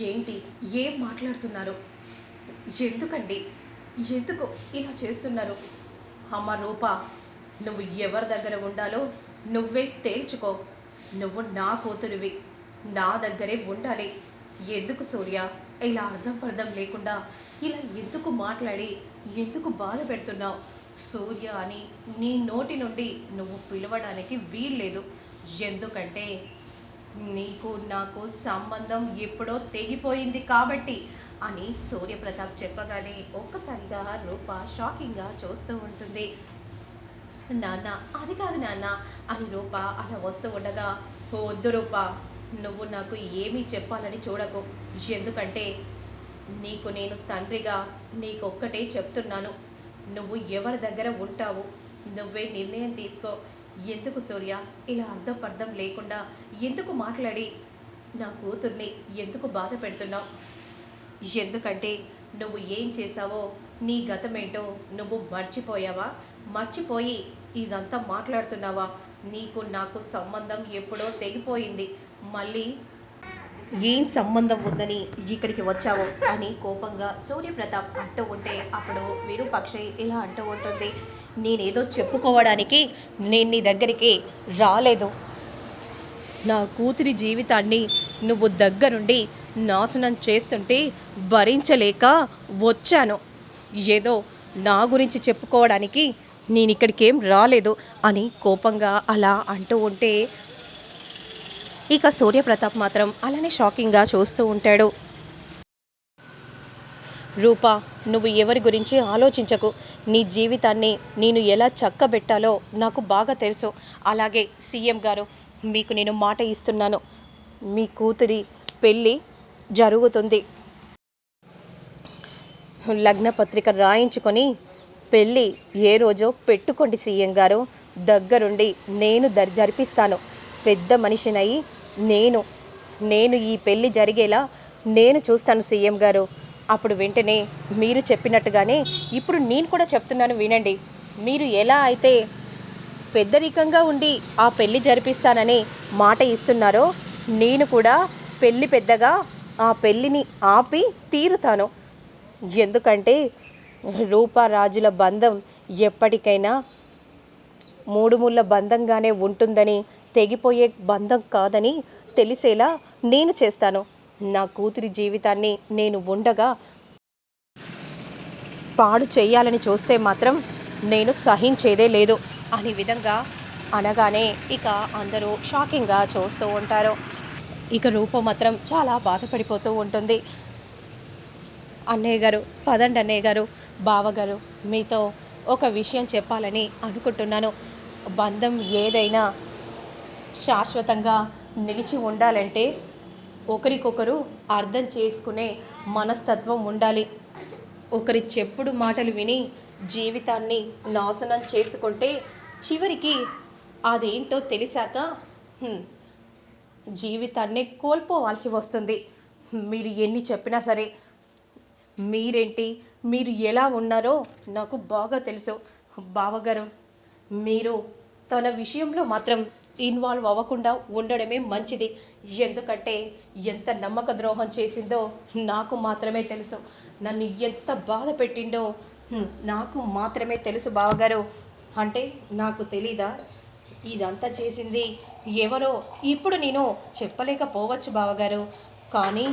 ఏంటి? ఏం మాట్లాడుతున్నారు? ఎందుకండి? ఎందుకు ఇలా చేస్తున్నారు? అమ్మ రూప నువ్వు ఎవరి దగ్గర ఉండాలో నువ్వే తేల్చుకో. నువ్వు నా కూతురివి. నా దగ్గరే ఉండాలి. ఎందుకు సూర్య? ఇలా అర్థం పర్థం లేకుండా ఇలా ఎందుకు మాట్లాడి? ఎందుకు బాధ పెడుతున్నావు? సూర్య అని నీ నోటి నుండి నువ్వు పిలవడానికి వీల్లేదు. ఎందుకంటే నీకు నాకు సంబంధం ఎప్పుడో తెగిపోయింది కాబట్టి అని సూర్యప్రతాప్ చెప్పగానే ఒక్కసారిగా రూప షాకింగ్గా చూస్తూ ఉంటుంది. నాన్న అది కాదు నాన్న అని రూప అలా వస్తూ ఉండగా వద్దు రూప నువ్వు నాకు ఏమీ చెప్పాలని చూడకు. ఎందుకంటే నీకు నేను తండ్రిగా నీకొక్కటే చెప్తున్నాను. నువ్వు ఎవరి దగ్గర ఉంటావు నువ్వే నిర్ణయం తీసుకో. ఎందుకు సూర్య? ఇలా అర్థం పర్థం లేకుండా ఎందుకు మాట్లాడి? నా కూతుర్ని ఎందుకు బాధ పెడుతున్నావు? ఎందుకంటే నువ్వు ఏం చేశావో నీ గతమేంటో నువ్వు మర్చిపోయావా? మర్చిపోయి ఇదంతా మాట్లాడుతున్నావా? నీకు నాకు సంబంధం ఎప్పుడో తెగిపోయింది. మళ్ళీ ఏం సంబంధం ఉందని ఇక్కడికి వచ్చావు అని కోపంగా సూర్యప్రతాప్ అంటూ ఉంటే అప్పుడు విరూపక్ష ఇలా అంటూ ఉంటుంది. నేనేదో చెప్పుకోవడానికి నేను నీ దగ్గరికి రాలేదు. నా కూతురి జీవితాన్ని నువ్వు దగ్గరుండి నాశనం చేస్తుంటే భరించలేక వచ్చాను. ఏదో నా గురించి చెప్పుకోవడానికి నేను ఇక్కడికేం రాలేదు అని కోపంగా అలా అంటూ ఉంటే ఇక సూర్యప్రతాప్ మాత్రం అలానే షాకింగ్గా చూస్తూ ఉంటాడు. రూపా నువ్వు ఎవరి గురించి ఆలోచించకు? నీ జీవితాన్ని నేను ఎలా చక్కబెట్టాలో నాకు బాగా తెలుసు. అలాగే సీఎం గారు మీకు నేను మాట ఇస్తున్నాను. మీ కూతురి పెళ్ళి జరుగుతుంది. లగ్నపత్రిక రాయించుకొని పెళ్ళి ఏ రోజో పెట్టుకోండి సీఎం గారు. దగ్గరుండి నేను దర్ జరిపిస్తాను. పెద్ద మనిషినై నేను నేను ఈ పెళ్ళి జరిగేలా నేను చూస్తాను సీఎం గారు. అప్పుడు వెంటనే మీరు చెప్పినట్టుగానే ఇప్పుడు నేను కూడా చెప్తున్నాను వినండి. మీరు ఎలా అయితే పెద్దరికంగా ఉండి ఆ పెళ్ళి జరిపిస్తానని మాట ఇస్తున్నారో నేను కూడా పెళ్ళి పెద్దగా ఆ పెళ్ళిని ఆపి తీరుతాను. ఎందుకంటే రూపారాజుల బంధం ఎప్పటికైనా మూడు ముళ్ళ బంధంగానే ఉంటుందని తెగిపోయే బంధం కాదని తెలిసేలా నేను చేస్తాను. నా కూతురి జీవితాన్ని నేను ఉండగా పాడు చేయాలని చూస్తే మాత్రం నేను సహించేదే లేదు. అనే విధంగా అనగానే ఇక అందరూ షాకింగ్గా చూస్తూ ఉంటారు. ఇక రూపం మాత్రం చాలా బాధపడిపోతూ ఉంటుంది. అన్నయ్య గారు పదండి అన్నయ్య గారు బావగారు మీతో ఒక విషయం చెప్పాలని అనుకుంటున్నాను. బంధం ఏదైనా శాశ్వతంగా నిలిచి ఉండాలంటే ఒకరికొకరు అర్థం చేసుకునే మనస్తత్వం ఉండాలి. ఒకరి చెప్పుడు మాటలు విని జీవితాన్ని నాశనం చేసుకుంటే చివరికి అదేంటో తెలిసాక జీవితాన్ని కోల్పోవాల్సి వస్తుంది. మీరు ఎన్ని చెప్పినా సరే మీరేంటి మీరు ఎలా ఉన్నారో నాకు బాగా తెలుసు. బావగారు మీరు తన విషయంలో మాత్రం ఇన్వాల్వ్ అవ్వకుండా ఉండడమే మంచిది. ఎందుకంటే ఎంత నమ్మక ద్రోహం చేసిందో నాకు మాత్రమే తెలుసు. నన్ను ఎంత బాధ పెట్టిండో నాకు మాత్రమే తెలుసు బావగారు. అంటే నాకు తెలీదా? ఇదంతా చేసింది ఎవరో ఇప్పుడు నేను చెప్పలేకపోవచ్చు బావగారు. కానీ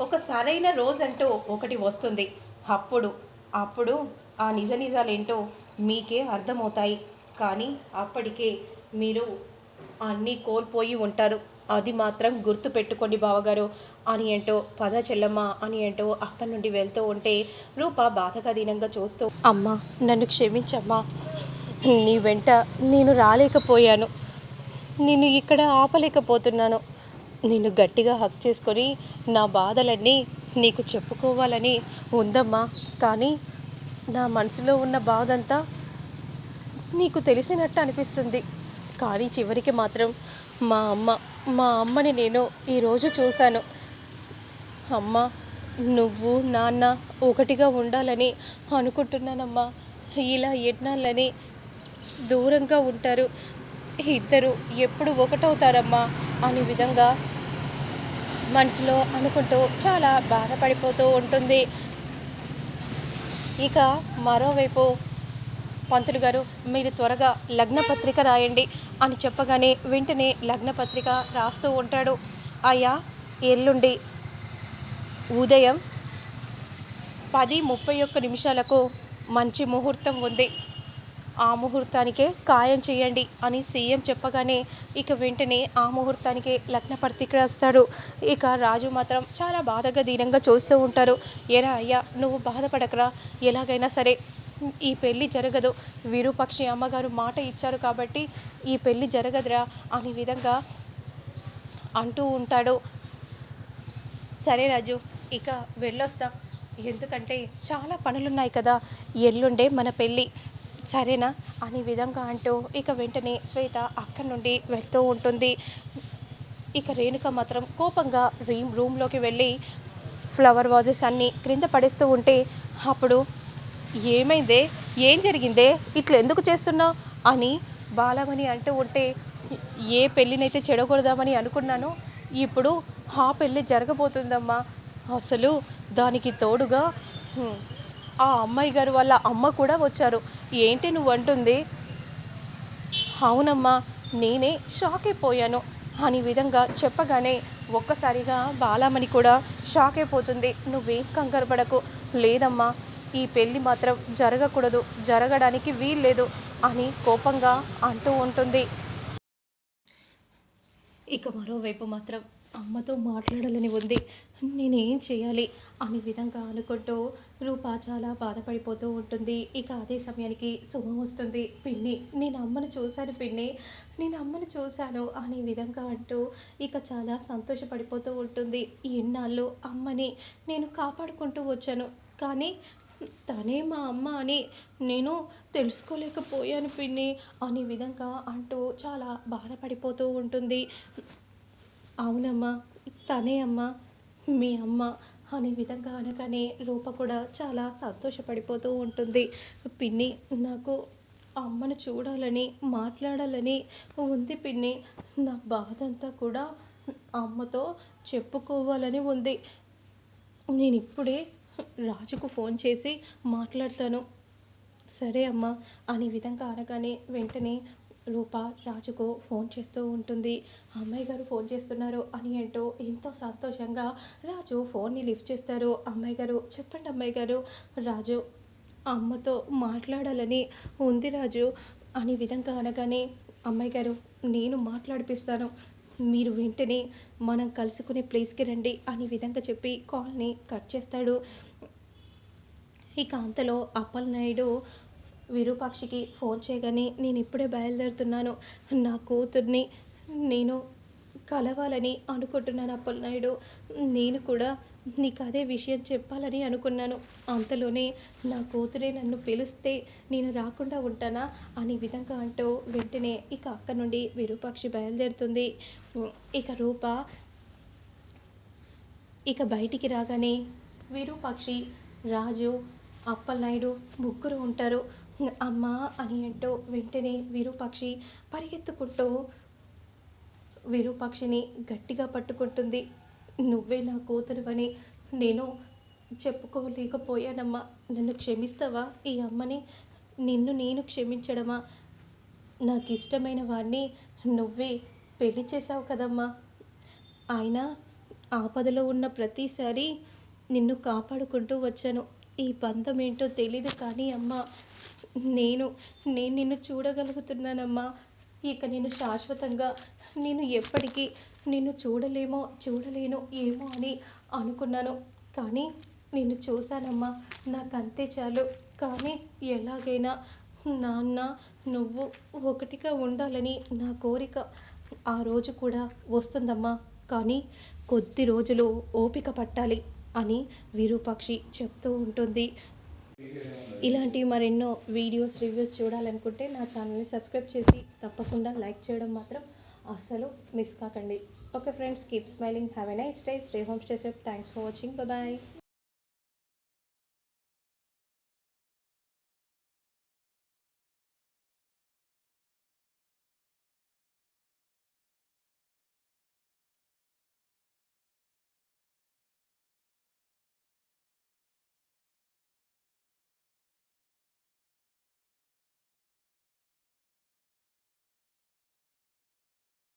ఒక సరైన రోజంటూ ఒకటి వస్తుంది. అప్పుడు అప్పుడు ఆ నిజ నిజాలేంటో మీకే అర్థమవుతాయి. కానీ అప్పటికే మీరు అన్నీ కోల్పోయి ఉంటారు. అది మాత్రం గుర్తు పెట్టుకోండి బావగారు. అని ఏంటో పద చెల్లమ్మ అని ఏంటో అక్కడి నుండి వెళ్తూ ఉంటే రూప బాధగా దీనంగా చూస్తూ అమ్మా నన్ను క్షమించమ్మా. నీ వెంట నేను రాలేకపోయాను. నేను ఇక్కడ ఆపలేకపోతున్నాను. నిన్ను గట్టిగా హక్ చేసుకొని నా బాధలన్నీ నీకు చెప్పుకోవాలని ఉందమ్మా. కానీ నా మనసులో ఉన్న బాధ అంతా నీకు తెలిసినట్టు అనిపిస్తుంది. కానీ చివరికి మాత్రం మా అమ్మ మా అమ్మని నేను ఈరోజు చూశాను. అమ్మ నువ్వు నాన్న ఒకటిగా ఉండాలని అనుకుంటున్నానమ్మా. ఇలా ఎన్నాళ్ళని దూరంగా ఉంటారు. ఇద్దరు ఎప్పుడు ఒకటవుతారమ్మా అనే విధంగా మనసులో అనుకుంటూ చాలా బాధపడిపోతూ ఉంటుంది. ఇక మరోవైపు పంతులు గారు మీరు త్వరగా లగ్నపత్రిక రాయండి అని చెప్పగానే వెంటనే లగ్నపత్రిక రాస్తూ ఉంటాడు. అయ్యా ఎల్లుండి ఉదయం పది ముప్పై ఒక్క నిమిషాలకు మంచి ముహూర్తం ఉంది. ఆ ముహూర్తానికే ఖాయం చేయండి అని సీఎం చెప్పగానే ఇక వెంటనే ఆ ముహూర్తానికే లగ్న పత్రిక రాస్తాడు. ఇక రాజు మాత్రం చాలా బాధగా దీనంగా చూస్తూ ఉంటారు. ఎరా అయ్యా నువ్వు బాధపడకరా. ఎలాగైనా సరే ఈ పెళ్ళి జరగదు. విరూపక్షి అమ్మగారు మాట ఇచ్చారు కాబట్టి ఈ పెళ్ళి జరగదురా అనే విధంగా అంటూ ఉంటాడు. సరే రాజు ఇక వెళ్ళొస్తాం. ఎందుకంటే చాలా పనులున్నాయి కదా. ఎల్లుండే మన పెళ్ళి సరేనా? అనే విధంగా అంటూ ఇక వెంటనే శ్వేత అక్కడి నుండి వెళ్తూ ఉంటుంది. ఇక రేణుక మాత్రం కోపంగా రూమ్ రూమ్లోకి వెళ్ళి ఫ్లవర్ వాజెస్ అన్నీ క్రింద పడేస్తూ ఉంటే అప్పుడు ఏమైందే? ఏం జరిగిందే? ఇట్లా ఎందుకు చేస్తున్నావు అని బాలమణి అంటూ ఉంటే ఏ పెళ్ళినైతే చెడగొడదామని అనుకున్నానో ఇప్పుడు ఆ పెళ్ళి జరగబోతుందమ్మా. అసలు దానికి తోడుగా ఆ అమ్మాయి గారు వాళ్ళ అమ్మ కూడా వచ్చారు. ఏంటి నువ్వు అంటుంది? అవునమ్మా నేనే షాక్ అయిపోయాను అని విధంగా చెప్పగానే ఒక్కసారిగా బాలామణి కూడా షాక్ అయిపోతుంది నువ్వేం కంగారు పడకు. లేదమ్మా ఈ పెళ్ళి మాత్రం జరగకూడదు జరగడానికి వీల్లేదు అని కోపంగా అంటూ ఉంటుంది. ఇక మరోవైపు మాత్రం అమ్మతో మాట్లాడాలని ఉంది. నేనేం చేయాలి అనే విధంగా అనుకుంటూ రూప చాలా బాధపడిపోతూ ఉంటుంది. ఇక అదే సమయానికి శుభం వస్తుంది. పిన్ని నేను అమ్మను చూశాను పిన్ని నేను అమ్మను చూశాను అనే విధంగా అంటూ ఇక చాలా సంతోషపడిపోతూ ఉంటుంది. ఎన్నాళ్ళు అమ్మని నేను కాపాడుకుంటూ వచ్చాను. కానీ తనే మా అమ్మ అని నేను తెలుసుకోలేకపోయాను పిన్ని. అనే విధంగా అంటూ చాలా బాధపడిపోతూ ఉంటుంది. అవునమ్మా తనే అమ్మ మీ అమ్మ అనే విధంగా అనగానే రూప కూడా చాలా సంతోషపడిపోతూ ఉంటుంది. పిన్ని నాకు అమ్మను చూడాలని మాట్లాడాలని ఉంది పిన్ని. నా బాధంతా కూడా అమ్మతో చెప్పుకోవాలని ఉంది. నేను ఇప్పుడే రాజుకు ఫోన్ చేసి మాట్లాడతాను. సరే అమ్మా అనే విధంగా అనగానే వెంటనే రూప రాజుకు ఫోన్ చేస్తూ ఉంటుంది. అమ్మాయి గారు ఫోన్ చేస్తున్నారు అని ఏంటో ఎంతో సంతోషంగా రాజు ఫోన్ని లిఫ్ట్ చేస్తారు. అమ్మాయి గారు చెప్పండి అమ్మాయి గారు రాజు అమ్మతో మాట్లాడాలని ఉంది రాజు అనే విధంగా అనగానే అమ్మాయి గారు నేను మాట్లాడిపిస్తాను. మీరు వెంటనే మనం కలుసుకునే ప్లేస్కి రండి అనే విధంగా చెప్పి కాల్ని కట్ చేస్తాడు. ఇక అంతలో అప్పలనాయుడు విరూపాక్షికి ఫోన్ చేయగానే నేను ఇప్పుడే బయలుదేరుతున్నాను. నా కూతుర్ని నేను కలవాలని అనుకుంటున్నాను అప్పలనాయుడు నేను కూడా నీకు అదే విషయం చెప్పాలని అనుకున్నాను. అంతలోనే నా కూతురే నన్ను పిలిస్తే నేను రాకుండా ఉంటానా అనే విధంగా అంటూ వెంటనే ఇక అక్క నుండి విరూపాక్షి బయలుదేరుతుంది. ఇక రూప ఇక బయటికి రాగానే విరూపాక్షి రాజు అప్పలనాయుడు ముగ్గురు ఉంటారు. అమ్మ అని అంటూ వెంటనే విరూపాక్షి పరిగెత్తుకుంటూ విరూపాక్షిని గట్టిగా పట్టుకుంటుంది. నువ్వే నా కూతురువని నేను చెప్పుకోలేకపోయానమ్మా. నన్ను క్షమిస్తావా? ఈ అమ్మని నిన్ను నేను క్షమించడమా? నాకు ఇష్టమైన వాడిని నువ్వే పెళ్ళి చేశావు కదమ్మా. ఆయన ఆపదలో ఉన్న ప్రతిసారి నిన్ను కాపాడుకుంటూ వచ్చాను. ఈ బంధం ఏంటో తెలీదు కానీ అమ్మా నేను నేను నిన్ను చూడగలుగుతున్నానమ్మా. ఇక నేను శాశ్వతంగా నేను ఎప్పటికీ నిన్ను చూడలేమో చూడలేను ఏమో అని అనుకున్నాను. కానీ నిన్ను చూశానమ్మా నాకు అంతే చాలు. కానీ ఎలాగైనా నాన్న నువ్వు ఒకటిగా ఉండాలని నా కోరిక ఆ రోజు కూడా వస్తుందమ్మా. కానీ కొద్ది రోజులు ఓపిక పట్టాలి అని విరూపాక్షి చెప్తూ ఉంటుంది. ఇలాంటి మరెన్నో వీడియోస్ రివ్యూస్ చూడాలనుకుంటే నా ఛానల్ని సబ్స్క్రైబ్ చేసి తప్పకుండా లైక్ చేయడం మాత్రం అస్సలు మిస్ కాకండి. Okay friends keep smiling have a nice day stay home stay safe thanks for watching bye